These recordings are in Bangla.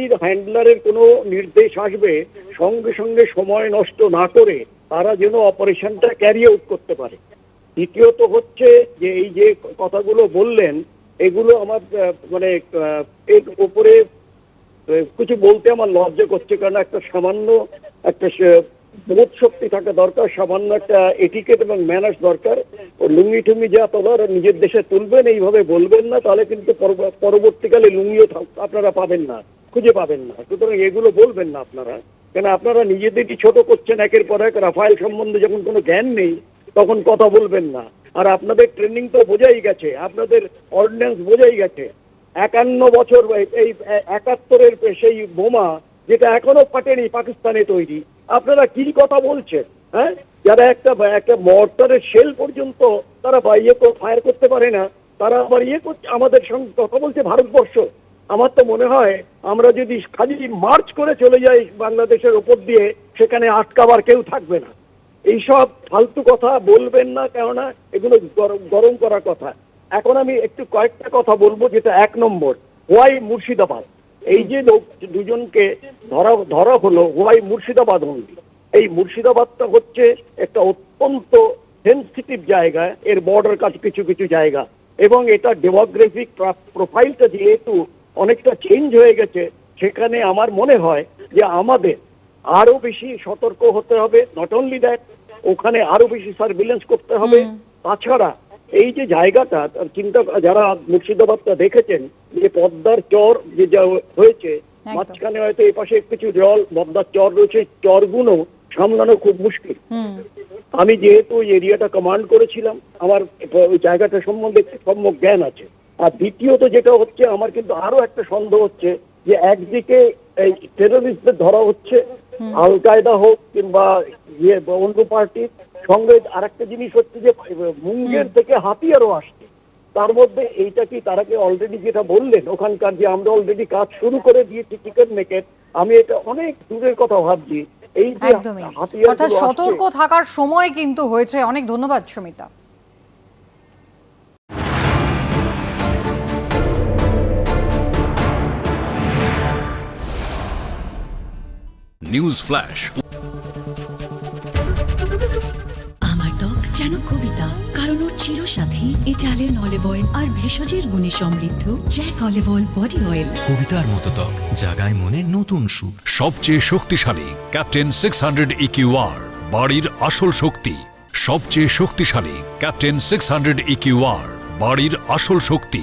কোম্পানির হ্যান্ডলারের কোনো নির্দেশ আসবে, সঙ্গে সঙ্গে সময় নষ্ট না করে তারা যেন অপারেশনটা ক্যারি আউট করতে পারে। দ্বিতীয়ত হচ্ছে যে এই যে কথাগুলো বললেন, এগুলো আমার মানে এর উপরে কিছু বলতে আমার লজ্জা করছে, কারণ একটা সামান্য একটা বোধ শক্তি থাকা দরকার, সামান্য একটা এটিকেট এবং ম্যানার্স দরকার। লুঙ্গি টুঙ্গি যা তোলার নিজের দেশে তুলবেন, এইভাবে বলবেন না, তাহলে কিন্তু পরবর্তীকালে লুঙ্গিও আপনারা পাবেন না। খুঁজে পাবেন না। সুতরাং এগুলো বলবেন না আপনারা। কেন আপনারা নিজেদেরই ছোট করছেন একের পর এক রাফায়েল সম্বন্ধে যখন কোনো জ্ঞান নেই, তখন কথা বলবেন না। আর আপনাদের ট্রেনিং তো বোঝাই গেছে। আপনাদের অর্ডিন্যান্স বোঝাই গেছে। একান্ন বছর এই- একাত্তরের সেই বোমা, যেটা এখনও ফাটেনি, পাকিস্তানে তৈরি। আপনারা কি কথা বলছেন? হ্যাঁ? যারা একটা একটা মর্টারের শেল পর্যন্ত তারা ইয়ে ফায়ার করতে পারে না, তারা আবার ইয়ে করছে, আমাদের সঙ্গে কথা বলছে ভারতবর্ষ। আমার তো মনে হয় আমরা যদি খালি মার্চ করে চলে যাই বাংলাদেশের ওপর দিয়ে, সেখানে আটকাবার কেউ থাকবে না। এইসব ফালতু কথা বলবেন না, কেননা এগুলো গরম করা কথা। এখন আমি একটু কয়েকটা কথা বলব যেটা এক নম্বর, হোয়াই মুর্শিদাবাদ? এই যে লোক দুজনকে ধরা ধরা হলো, হোয়াই মুর্শিদাবাদ অনলি এই মুর্শিদাবাদটা হচ্ছে একটা অত্যন্ত সেন্সিটিভ জায়গা, এর বর্ডার কাছে কিছু কিছু জায়গা। এবং এটা ডেমোগ্রাফিক প্রোফাইলটা যেহেতু অনেকটা চেঞ্জ হয়ে গেছে সেখানে আমার মনে হয় যে আমাদের আরও বেশি সতর্ক হতে হবে নট অনলি দ্যাট ওখানে আরও বেশি সার্ভিলেন্স করতে হবে। তাছাড়া এই যে জায়গাটা চিন্তা যারা মুর্শিদাবাদটা দেখেছেন যে পদ্মার চর যে যা হয়েছে মাঝখানে হয়তো এই পাশে কিছু জল পদ্মার চর রয়েছে চরগুলো সামলানো খুব মুশকিল। আমি যেহেতু ওই এরিয়াটা কমান্ড করেছিলাম আমার ওই জায়গাটা সম্বন্ধে সম্যক জ্ঞান আছে। আর দ্বিতীয়ত যেটা হচ্ছে আমার কিন্তু আরও একটা সন্দেহ হচ্ছে যে একদিকে এই টেরোরিস্টদের ধরা হচ্ছে আল কায়দা হোক কিংবা ইয়ে অন্য পার্টির সঙ্গে আরেকটা জিনিস হচ্ছে যে মুঙ্গের থেকে হাতিয়ারও আসছে। তার মধ্যে এইটা কি তারা কি অলরেডি যেটা বললেন ওখানকার যে আমরা অলরেডি কাজ শুরু করে দিয়েছি চিকেন মেকের আমি এটা অনেক দূরের কথা ভাবছি। এই যে অর্থাৎ সতর্ক থাকার সময় কিন্তু হয়েছে। অনেক ধন্যবাদ সুমিতা। নিউজ ফ্ল্যাশ আমার ত্বক যেন কবিতা কারণ ওর চিরসাথী। ইটালিয়ান অলিভ অয়েল আর ভেষজের গুণে সমৃদ্ধ Jack olive oil body oil কবিতার মতো ত্বক জাগায় মনে নতুন সুর সবচেয়ে শক্তিশালী ক্যাপ্টেন সিক্স হান্ড্রেড ইকিউআর বাড়ির আসল শক্তি। সবচেয়ে শক্তিশালী ক্যাপ্টেন সিক্স হান্ড্রেড ইকিউআর বাড়ির আসল শক্তি।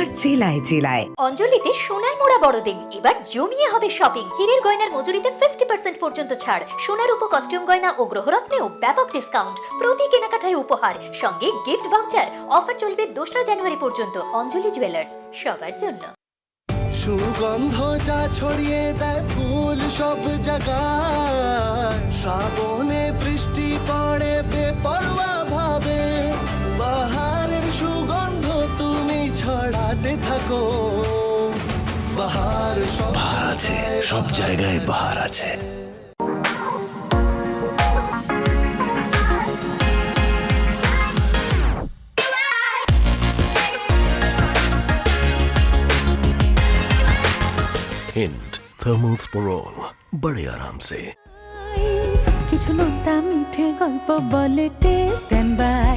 কলকাতায় জেলায় জেলায়। অঞ্জলিতে সোনায় মোড়া বড়দিন। এবার জমিয়ে হবে শপিং হীরের গয়নার মজুরিতে ফিফটি পার্সেন্ট পর্যন্ত ছাড়। সোনার উপ কস্টিউম গয়না ও গ্রহরত্নেও ব্যাপক ডিসকাউন্ট প্রতি কেনাকাটায় উপহার। সঙ্গে গিফট ভাউচার অফার চলবে দোসরা জানুয়ারি পর্যন্ত। অঞ্জলি জুয়েলার্স সবার জন্য। সুগন্ধ যা ছড়িয়ে দেয় ফুল সব জায়গায়। শ্রাবণে বৃষ্টি পড়ে বেপরোয়া ভাবে। ছড়াতে থাকো বাহার সব বাহার আছে জায়গায় সব জায়গায় বাহার আছে हिंट थर्मल स्पोरोल बड़े आराम से কিছু নোনতা মিঠে গল্প বলে test and byte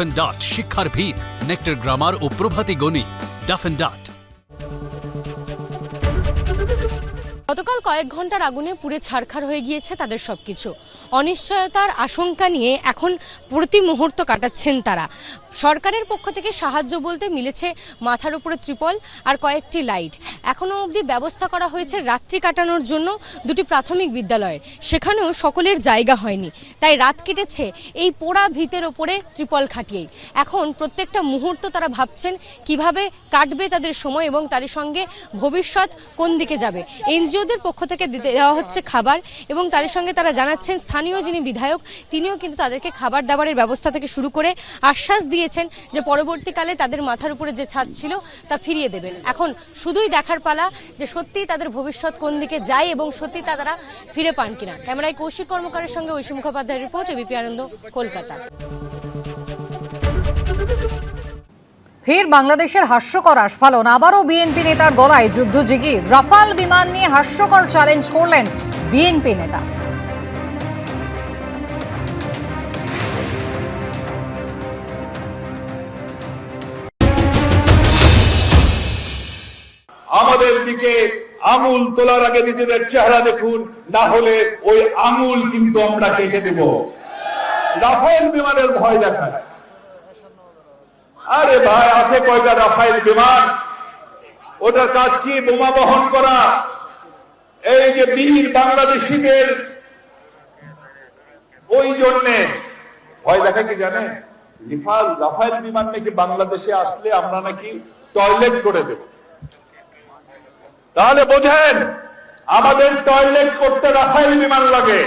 Duff and Dutt শিক্ষার ভিত নেক্টার গ্রামার ও প্রভাতী গণি ডাফ এন্ড ডাট গতকাল কয়েক ঘণ্টার আগুনে পুড়ে ছারখার হয়ে গিয়েছে তাদের সবকিছু। অনিশ্চয়তার আশঙ্কা নিয়ে এখন প্রতি মুহূর্ত কাটাচ্ছেন তারা। সরকারের পক্ষ থেকে সাহায্য বলতে মিলেছে মাথার উপরে ত্রিপল আর কয়েকটি লাইট। এখনও অবধি ব্যবস্থা করা হয়েছে রাত্রি কাটানোর জন্য দুটি প্রাথমিক বিদ্যালয়ের সেখানেও সকলের জায়গা হয়নি। তাই রাত কেটেছে এই পোড়া ভিতের ওপরে ত্রিপল খাটিয়েই। এখন প্রত্যেকটা মুহূর্ত তারা ভাবছেন কীভাবে কাটবে তাদের সময় এবং তাদের সঙ্গে ভবিষ্যৎ কোন দিকে যাবে। এনজিও এনজিওদের পক্ষ থেকে দেওয়া হচ্ছে খাবার এবং তার সঙ্গে তারা জানাচ্ছেন, স্থানীয় যিনি বিধায়ক, তিনিও কিন্তু তাদেরকে খাবার দাবারের ব্যবস্থা থেকে শুরু করে আশ্বাস দিয়েছেন যে পরবর্তীকালে তাদের মাথার উপরে যে ছাদ ছিল তা ফিরিয়ে দেবেন। এখন শুধুই দেখার পালা যে সত্যিই তাদের ভবিষ্যৎ কোন দিকে যায় এবং সত্যি তা তারা ফিরে পান কিনা। ক্যামেরায় কৌশিক কর্মকারের সঙ্গে ঐশী মুখোপাধ্যায়ের রিপোর্ট এবিপি আনন্দ, কলকাতা। ফের বাংলাদেশের হাস্যকর আস্ফালন। আবারও বিএনপি নেতার গলায় যুদ্ধ জিগির রাফাল বিমান নিয়ে হাস্যকর চ্যালেঞ্জ করলেন বিএনপি নেতা। আমাদের দিকে আঙুল তোলার আগে নিজেদের চেহারা দেখুন, না হলে ওই আঙুল কিন্তু আমরা কেটে দেব। রাফায়েল বিমানের ভয় দেখায়। আরে ভাই, আছে কয়টা রাফাইল বিমান? ওটার কাজ কি? বোমা বহন করা? এই যে বীর বাংলাদেশিদের ওই জন্যে। ভয় দেখা কি জানেন? রিফাল রাফায়েল বিমান নাকি বাংলাদেশে আসলে আমরা নাকি টয়লেট করে দেব। তাহলে বোঝেন, আমাদের টয়লেট করতে রাফাইল বিমান লাগে।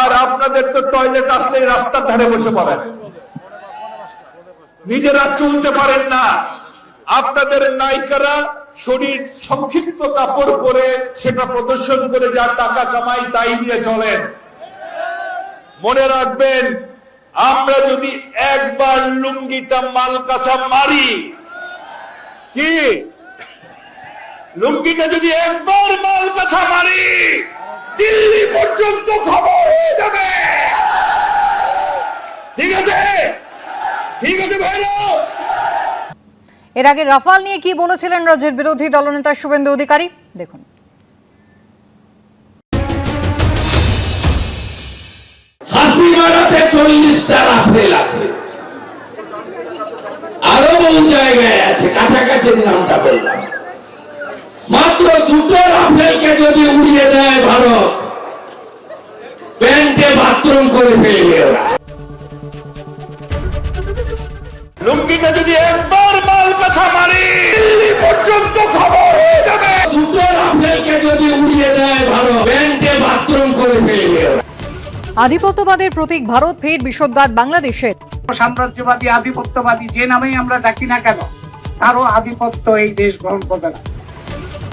আর আপনাদের তো টয়লেট আসলেই রাস্তার ধারে বসে পড়েন নিজেরা চলতে পারেন না। আপনাদের নায়িকারা শরীর সংক্ষিপ্ত কাপড় পরে সেটা প্রদর্শন করে যা টাকা কামাই তাই দিয়ে চলেন। মনে রাখবেন, আমরা যদি একবার লুঙ্গিটা মাল কাছা মারি, কি? লুঙ্গিটা যদি একবার মাল কাছা মারি, দিল্লি পর্যন্ত খবর হয়ে যাবে। ঠিক আছে? ঠিক আছে ভাইরা। এর আগে রাফাল নিয়ে কি বলেছিলেন রাজ্যের বিরোধী দলনেতা শুভেন্দু অধিকারী? দেখুন। হাসিমারাতে চল্লিশটা রাফেল আছে। আরও বহু জায়গায় আছে কাছাকাছি নামটা বললাম। মাত্র দুটো রাফেলকে যদি উড়িয়ে দেয় ভারত প্যান্টে বাথরুম করে ফেলবে ওরা। লুঙ্গিটা যদি একবার মাল কাছা মারি দিল্লি পর্যন্ত খবর হয়ে যাবে। রাফেলকে যদি উড়িয়ে দেয় ভারত প্যান্টে বাথরুম করে ফেলবে আধিপত্যবাদের প্রতীক ভারত ফের বিষোদ্গার বাংলাদেশের। সাম্রাজ্যবাদী আধিপত্যবাদী যে নামেই আমরা ডাকি না কেন তারও আধিপত্য এই দেশ গ্রহণ করবে না।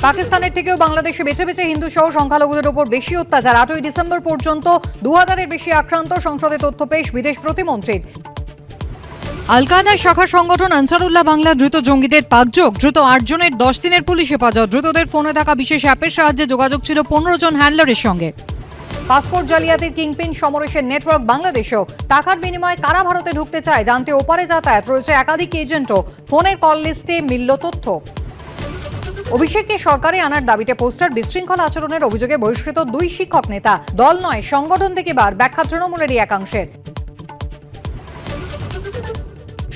পাকিস্তানের থেকেও বাংলাদেশে বেছে বেছে হিন্দু সহ সংখ্যালঘুদের উপর বেশি অত্যাচার। আটই ডিসেম্বর পর্যন্ত দু হাজারের বেশি আক্রান্ত সংসদে তথ্য পেশ বিদেশ প্রতিমন্ত্রীর। আল কায়দার শাখা সংগঠন আনসারুল্লাহ বাংলা দ্রুত জঙ্গিদের পাকযোগ, দ্রুত আটজনের দশ দিনের পুলিশ হেফাজত। দ্রুতদের ফোনে থাকা বিশেষ অ্যাপের সাহায্যে যোগাযোগ ছিল পনেরো জন হ্যান্ডলারের সঙ্গে। পাসপোর্ট জালিয়াতির কিংপিন সমরেশের নেটওয়ার্ক বাংলাদেশেও। টাকার বিনিময়ে কারা ভারতে ঢুকতে চায় জানতে ওপারে যাতায়াত রয়েছে একাধিক এজেন্টও। ফোনের কল লিস্টে মিলল তথ্য। অভিষেককে সরকারে আনার দাবিতে পোস্টার বিশৃঙ্খল আচরণের অভিযোগে বহিষ্কৃত দুই শিক্ষক নেতা। দল নয়, সংগঠন থেকে বার, ব্যাখ্যা তৃণমূলেরই একাংশের।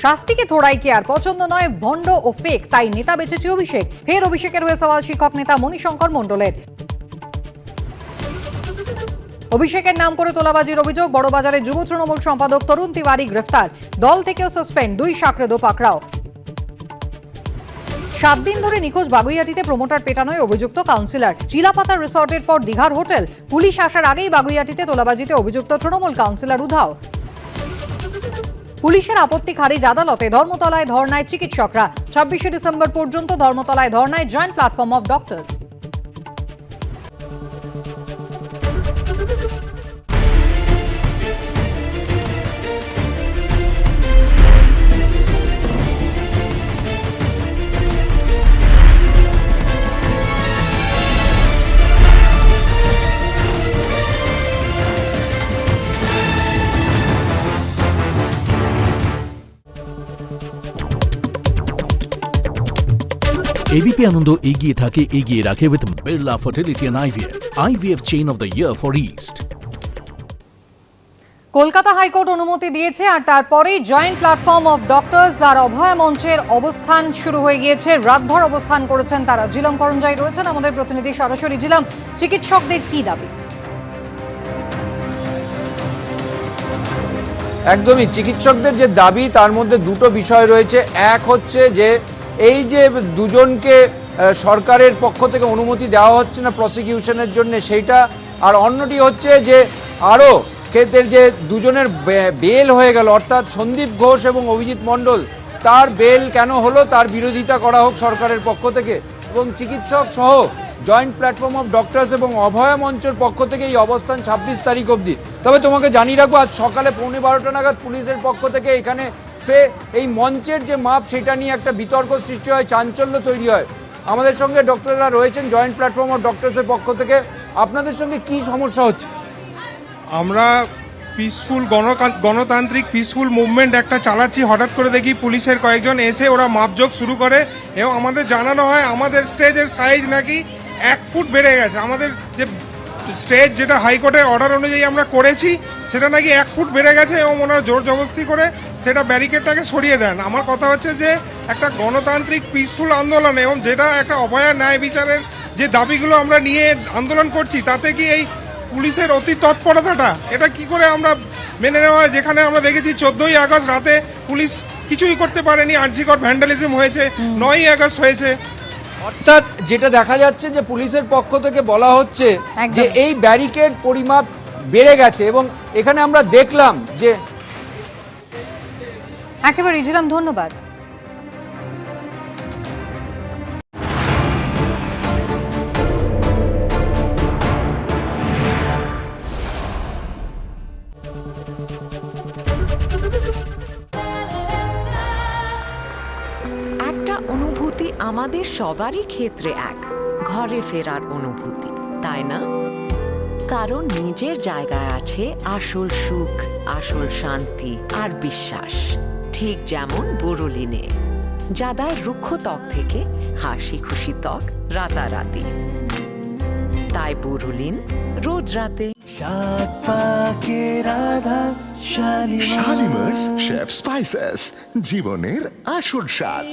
শাস্তিকে থোড়াই কি আর? পছন্দ নয়, ভণ্ড ও ফেক তাই নেতা বেঁচেছে অভিষেক। ফের অভিষেকের হয়ে সওয়াল শিক্ষক নেতা মণিশঙ্কর মণ্ডলের। অভিষেকের নাম করে তোলাবাজির অভিযোগ বড়বাজারের যুব তৃণমূল সম্পাদক তরুণ তিওয়ারি গ্রেফতার। দল থেকেও সাসপেন্ড দুই সাকরেদো পাকড়াও সাত দিন ধরে নিখোঁজ বাগুইয়াটিতে প্রমোটার পেটানোয় অভিযুক্ত কাউন্সিলর চিলাপাতা রিসর্টের পর দীঘার হোটেল। পুলিশ আসার আগেই বাগুইয়াটিতে তোলাবাজিতে অভিযুক্ত তৃণমূল কাউন্সিলর উধাও। পুলিশের আপত্তি খারিজ আদালতে। ধর্মতলায় ধর্নায় চিকিৎসকরা। ছাব্বিশে ডিসেম্বর পর্যন্ত ধর্মতলায় ধর্নায় joint platform of doctors. ABP Ananda এগিয়ে থাকে এগিয়ে রাখে with Birla fertility and IVF IVF chain of the year for east Kolkata high court অনুমতি দিয়েছে আর তারপরেই জয়েন্ট প্ল্যাটফর্ম অফ ডক্টরস আর অভয় মঞ্চের অবস্থান শুরু হয়ে গিয়েছে। রাতভর অবস্থান করেছেন তারা। জিলাম করঞ্জাই রয়েছেন আমাদের প্রতিনিধি সরাসরি। জিলাম চিকিৎসকদের কি দাবি? একদমই। চিকিৎসকদের যে দাবি তার মধ্যে দুটো বিষয় রয়েছে। এক হচ্ছে যে এই যে দুজনকে সরকারের পক্ষ থেকে অনুমতি দেওয়া হচ্ছে না প্রসিকিউশনের জন্য, সেইটা আর অন্যটি হচ্ছে যে আরও ক্ষেত্রের যে দুজনের বেল হয়ে গেল, অর্থাৎ সন্দীপ ঘোষ এবং অভিজিৎ মণ্ডল, তার বেল কেন হলো, তার বিরোধিতা করা হোক সরকারের পক্ষ থেকে। এবং চিকিৎসক সহ জয়েন্ট প্ল্যাটফর্ম অফ ডক্টরস এবং অভয়া মঞ্চের পক্ষ থেকে এই অবস্থান ছাব্বিশ তারিখ অবধি। তবে তোমাকে জানিয়ে রাখব, আজ সকালে পৌনে বারোটা নাগাদ পুলিশের পক্ষ থেকে এখানে ফে এই মঞ্চের যে মাপ, সেটা নিয়ে একটা বিতর্ক সৃষ্টি হয়, চাঞ্চল্য তৈরি হয়। আমাদের সঙ্গে ডক্টররা রয়েছেন, জয়েন্ট প্ল্যাটফর্ম অফ ডক্টরসের পক্ষ থেকে। আপনাদের সঙ্গে কি সমস্যা হচ্ছে? আমরা পিসফুল গণতান্ত্রিক পিসফুল মুভমেন্ট একটা চালাচ্ছি। হঠাৎ করে দেখি পুলিশের কয়েকজন এসে ওরা মাপজোক শুরু করে এবং আমাদের জানানো হয় আমাদের স্টেজের সাইজ নাকি এক ফুট বেড়ে গেছে। আমাদের যে স্টেজ যেটা হাইকোর্টের অর্ডার অনুযায়ী আমরা করেছি সেটা নাকি এক ফুট বেড়ে গেছে এবং ওনারা জোর জবস্তি করে সেটা ব্যারিকেডটাকে সরিয়ে দেন। আমার কথা হচ্ছে যে একটা গণতান্ত্রিক পিসফুল আন্দোলন এবং যেটা একটা অভয়া ন্যায় বিচারের যে দাবিগুলো আমরা নিয়ে আন্দোলন করছি তাতে কি এই পুলিশের অতি তৎপরতাটা এটা কি করে আমরা মেনে নেওয়া হয়? যেখানে আমরা দেখেছি চোদ্দই আগস্ট রাতে পুলিশ কিছুই করতে পারেনি আর্জিকর ভ্যান্ডালিজম হয়েছে নয়ই আগস্ট হয়েছে। অর্থাৎ যেটা দেখা যাচ্ছে যে পুলিশের পক্ষ থেকে বলা হচ্ছে যে এই ব্যারিকেড পরিমাপ বেড়ে গেছে এবং এখানে আমরা দেখলাম যে একেবারে ছিলাম ধন্যবাদ। আমাদের সবারই ক্ষেত্রে এক, ঘরে ফেরার অনুভূতি, তাই না? কারণ নিজের জায়গায় আছে আসল সুখ, আসল শান্তি আর বিশ্বাস, ঠিক যেমন বড়লিনে। যাদায় রুক্ষ ত্বক থেকে হাসি খুশি ত্বক রাতারাতি। তাই বড়লিন, রোজ রাতে। শালিমার্স শেফ স্পাইসেস জীবনের আসল স্বাদ।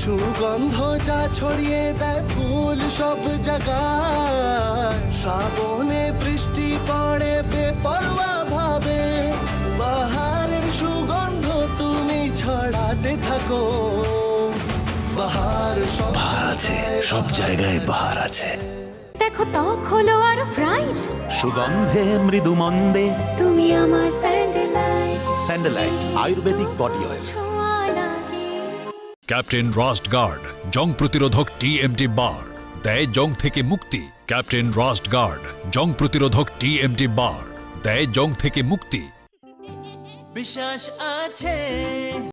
সুগন্ধ যা ছড়িয়ে দেয় ফুল সব জায়গায়। শ্রাবণে বৃষ্টি পড়ে বেপরোয়া ভাবে। বাহারের সুগন্ধ তুমি ছড়াতে থাকো। বাহার সব আছে সব জায়গায় বাহার আছে। দেখো ত্বক হলো ব্রাইট সুগন্ধে মৃদু মন্দে তুমি আমার Sandelight. Sandelight ayurvedic body oil. Captain rust guard জং প্রতিরোধক টিএমটি বার। দেয় জং থেকে মুক্তি। ক্যাপ্টেন রাস্ট গার্ড জং প্রতিরোধক টিএমটি বার। দেয় জং থেকে মুক্তি। বিশ্বাস আছে।